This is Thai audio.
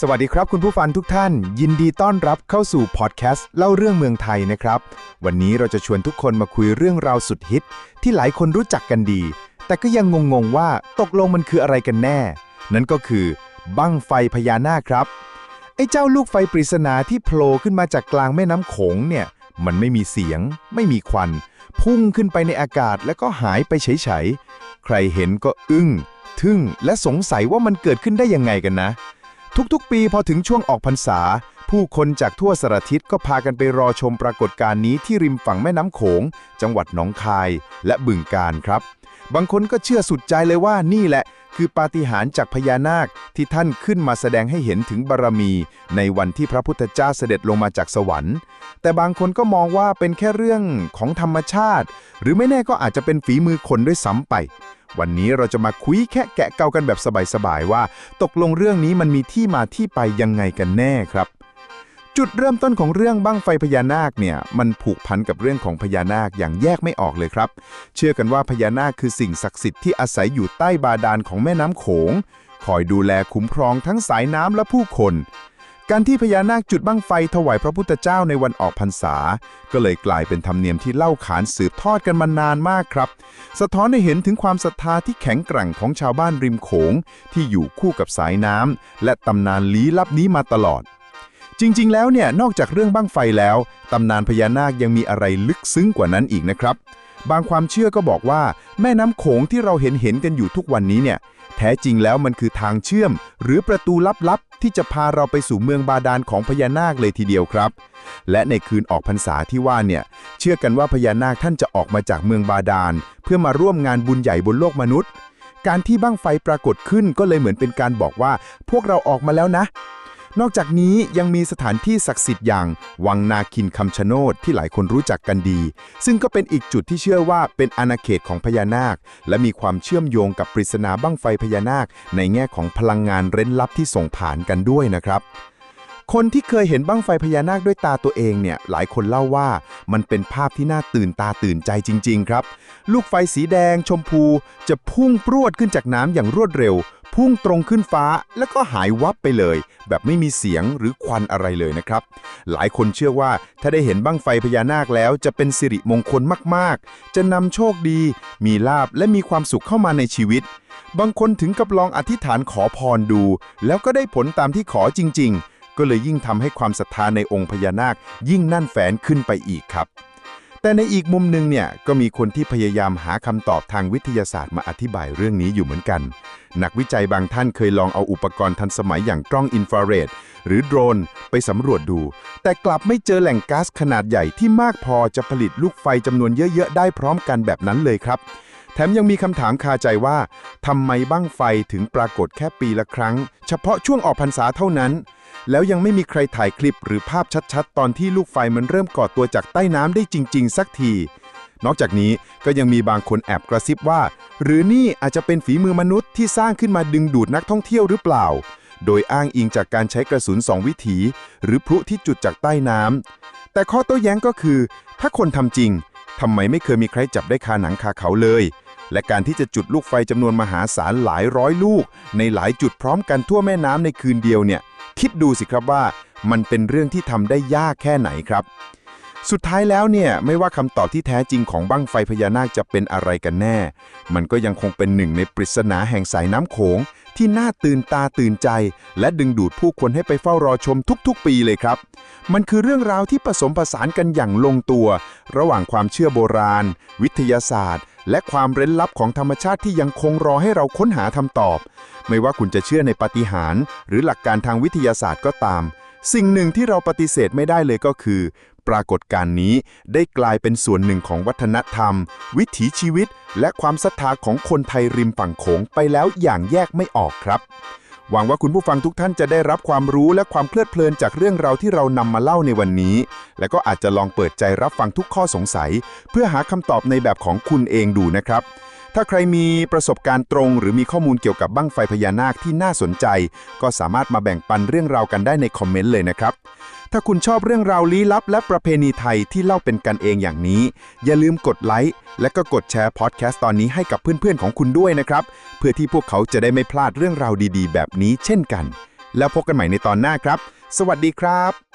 สวัสดีครับคุณผู้ฟังทุกท่าน ยินดีต้อนรับเข้าสู่พอดแคสต์เล่าเรื่องเมืองไทยนะครับ วันนี้เราจะชวนทุกคนมาคุยเรื่องราวสุดฮิต ที่หลายคนรู้จักกันดี แต่ก็ยังงงๆว่าตกลงมันคืออะไรกันแน่ นั่นก็คือบั้งไฟพญานาคครับ ไอ้เจ้าลูกไฟปริศนาที่โผล่ขึ้นมาจากกลางแม่น้ำโขงเนี่ย มันไม่มีเสียง ไม่มีควัน พุ่งขึ้นไปในอากาศแล้วก็หายไปเฉยๆใครเห็นก็อึ้งทึ่งและสงสัยว่ามันเกิดขึ้นได้ยังไงกันนะ ทุกๆ ปีพอถึงช่วงออกพรรษา ผู้คนจากทั่วสารทิศก็พากันไปรอชมปรากฏการณ์นี้ที่ริมฝั่งแม่น้ำโขง จังหวัดหนองคายและบึงกาฬครับ บางคนก็เชื่อสุดใจเลยว่านี่แหละ คือปาฏิหาริย์จากพญานาคที่ท่านขึ้นมาแสดงให้เห็นถึงบารมี ในวันที่พระพุทธเจ้าเสด็จลงมาจากสวรรค์ แต่บางคนก็มองว่าเป็นแค่เรื่องของธรรมชาติ หรือไม่แน่ก็อาจจะเป็นฝีมือคนด้วยซ้ำไป วันนี้เราจะมาคุยแค่แกะเกากันแบบสบายๆว่า ตกลงเรื่องนี้มันมีที่มาที่ไปยังไงกันแน่ครับ จุดเริ่มต้นของเรื่องบั้งไฟพญานาคเนี่ยมันผูกพันกับเรื่องของพญานาคอย่างแยกไม่ออกเลยครับ เชื่อกันว่าพญานาคคือสิ่งศักดิ์สิทธิ์ที่อาศัยอยู่ใต้บาดาลของแม่น้ำโขงคอยดูแลคุ้มครองทั้งสายน้ำและผู้คน การที่พญานาคจุดบั้งไฟถวายพระพุทธเจ้าในวันออกพรรษา ก็เลยกลายเป็นธรรมเนียมที่เล่าขานสืบทอดกันมานานมากครับ สะท้อนให้เห็นถึงความศรัทธาที่แข็งแกร่งของชาวบ้านริมโขง ที่อยู่คู่กับสายน้ำและตำนานลี้ลับนี้มาตลอด จริง ๆ แล้วเนี่ยนอกจากเรื่องบั้งไฟแล้วตำนานพญานาคยังมีอะไรลึกซึ้งกว่านั้นอีกนะครับ บางความเชื่อก็บอกว่า แม่น้ำโขงที่เราเห็นเห็นกันอยู่ทุกวันนี้เนี่ย แท้จริงแล้วมันคือทางเชื่อม หรือประตูลับๆ ที่จะพาเราไปสู่เมืองบาดาลของพญานาคเลยทีเดียวครับ และในคืนออกพรรษาที่ว่าเนี่ย เชื่อกันว่าพญานาคท่านจะออกมาจากเมืองบาดาล เพื่อมาร่วมงานบุญใหญ่บนโลกมนุษย์ การที่บ้างไฟปรากฏขึ้นก็เลยเหมือนเป็นการบอกว่า พวกเราออกมาแล้วนะ นอกจากนี้ยังมีสถานที่ศักดิ์สิทธิ์อย่าง วังนาคินคำชะโนดที่หลายคนรู้จักกันดี ซึ่งก็เป็นอีกจุดที่เชื่อว่าเป็นอาณาเขตของพญานาค และมีความเชื่อมโยงกับปริศนาบั้งไฟพญานาค ในแง่ของพลังงานเร้นลับที่ส่งผ่านกันด้วยนะครับคนที่เคยเห็นบั้งไฟพญานาคด้วยตาตัวเองเนี่ย หลายคนเล่าว่ามันเป็นภาพที่น่าตื่นตาตื่นใจจริง ๆ ครับ ลูกไฟสีแดงชมพูจะพุ่งปรวดขึ้นจากน้ำอย่างรวดเร็ว พุ่งตรงขึ้นฟ้าแล้วก็หายวับไปเลย แบบไม่มีเสียงหรือควันอะไรเลยนะครับ หลายคนเชื่อว่าถ้าได้เห็นบั้งไฟพญานาคแล้วจะเป็นสิริมงคลมากๆ จะนำโชคดี มีลาบและมีความสุขเข้ามาในชีวิต บางคนถึงกับลองอธิษฐานขอพรดู แล้วก็ได้ผลตามที่ขอจริง ๆ ก็เลยยิ่งทำให้ความศรัทธาในองค์พญานาคยิ่งนั่นแฝนขึ้นไปอีกครับ แต่ในอีกมุมหนึ่งเนี่ยก็มีคนที่พยายามหาคำตอบทางวิทยาศาสตร์มาอธิบายเรื่องนี้อยู่เหมือนกัน นักวิจัยบางท่านเคยลองเอาอุปกรณ์ทันสมัยอย่างกล้องอินฟราเรดหรือโดรนไปสำรวจดู แต่กลับไม่เจอแหล่งก๊าซขนาดใหญ่ที่มากพอจะผลิตลูกไฟจำนวนเยอะ ๆ ได้พร้อมกันแบบนั้นเลยครับ แถมยังมีคำถามคาใจว่าทำไมบั้งไฟถึงปรากฏแค่ปีละครั้ง เฉพาะช่วงออกพรรษาเท่านั้น แล้วยังไม่มีใครถ่ายคลิปหรือภาพชัดๆ ตอนที่ลูกไฟมันเริ่มก่อตัวจากใต้น้ำได้จริง ๆ สักที นอกจากนี้ก็ยังมีบางคนแอบกระซิบว่า หรือนี่อาจจะเป็นฝีมือมนุษย์ที่สร้างขึ้นมาดึงดูดนักท่องเที่ยวหรือเปล่า โดยอ้างอิงจากการใช้กระสุนสองวิถี หรือพลุที่จุดจากใต้น้ำแต่ข้อโต้แย้งก็คือ ถ้าคนทำจริงทำไมไม่เคยมีใครจับได้คาหนังคาเขาเลย และการที่จะจุดลูกไฟจำนวนมหาศาลหลายร้อยลูก ในหลายจุดพร้อมกันทั่วแม่น้ำในคืนเดียวเนี่ย คิดดูสิครับว่ามันเป็นเรื่องที่ทำได้ยากแค่ไหนครับ สุดท้ายแล้วเนี่ยไม่ว่าคำตอบที่แท้จริงของบั้งไฟพญานาคจะเป็นอะไรกันแน่ มันก็ยังคงเป็นหนึ่งในปริศนาแห่งสายน้ำโขง ที่น่าตื่นตาตื่นใจ และดึงดูดผู้คนให้ไปเฝ้ารอชมทุกๆ ปีเลยครับ มันคือเรื่องราวที่ผสมผสานกันอย่างลงตัว ระหว่างความเชื่อโบราณ วิทยาศาสตร์ และความเร้นลับของธรรมชาติที่ยังคงรอให้เราค้นหาคำตอบ ไม่ว่าคุณจะเชื่อในปาฏิหาริย์หรือหลักการทางวิทยาศาสตร์ก็ตาม สิ่งหนึ่งที่เราปฏิเสธไม่ได้เลยก็คือ ปรากฏการณ์นี้ได้กลายเป็นส่วนหนึ่งของวัฒนธรรม วิถีชีวิต และความศรัทธาของคนไทยริมฝั่งโขงไปแล้วอย่างแยกไม่ออกครับ หวังว่าคุณผู้ฟังทุกท่านจะได้รับความรู้และความเพลิดเพลินจากเรื่องราวที่เรานำมาเล่าในวันนี้ และก็อาจจะลองเปิดใจรับฟังทุกข้อสงสัย เพื่อหาคำตอบในแบบของคุณเองดูนะครับ ถ้าใครมีประสบการณ์ตรง หรือมีข้อมูลเกี่ยวกับบั้งไฟพญานาคที่น่าสนใจ ก็สามารถมาแบ่งปันเรื่องราวกันได้ในคอมเมนต์เลยนะครับ ถ้าคุณชอบเรื่องราวลี้ลับ และประเพณีไทยที่เล่าเป็นกันเองอย่างนี้ อย่าลืมกดไลค์และก็กดแชร์พอดแคสต์ตอนนี้ให้กับเพื่อนๆของคุณด้วยนะครับ เพื่อที่พวกเขาจะได้ไม่พลาดเรื่องราวดีๆ แบบนี้เช่นกัน แล้วพบกันใหม่ในตอนหน้าครับ สวัสดีครับ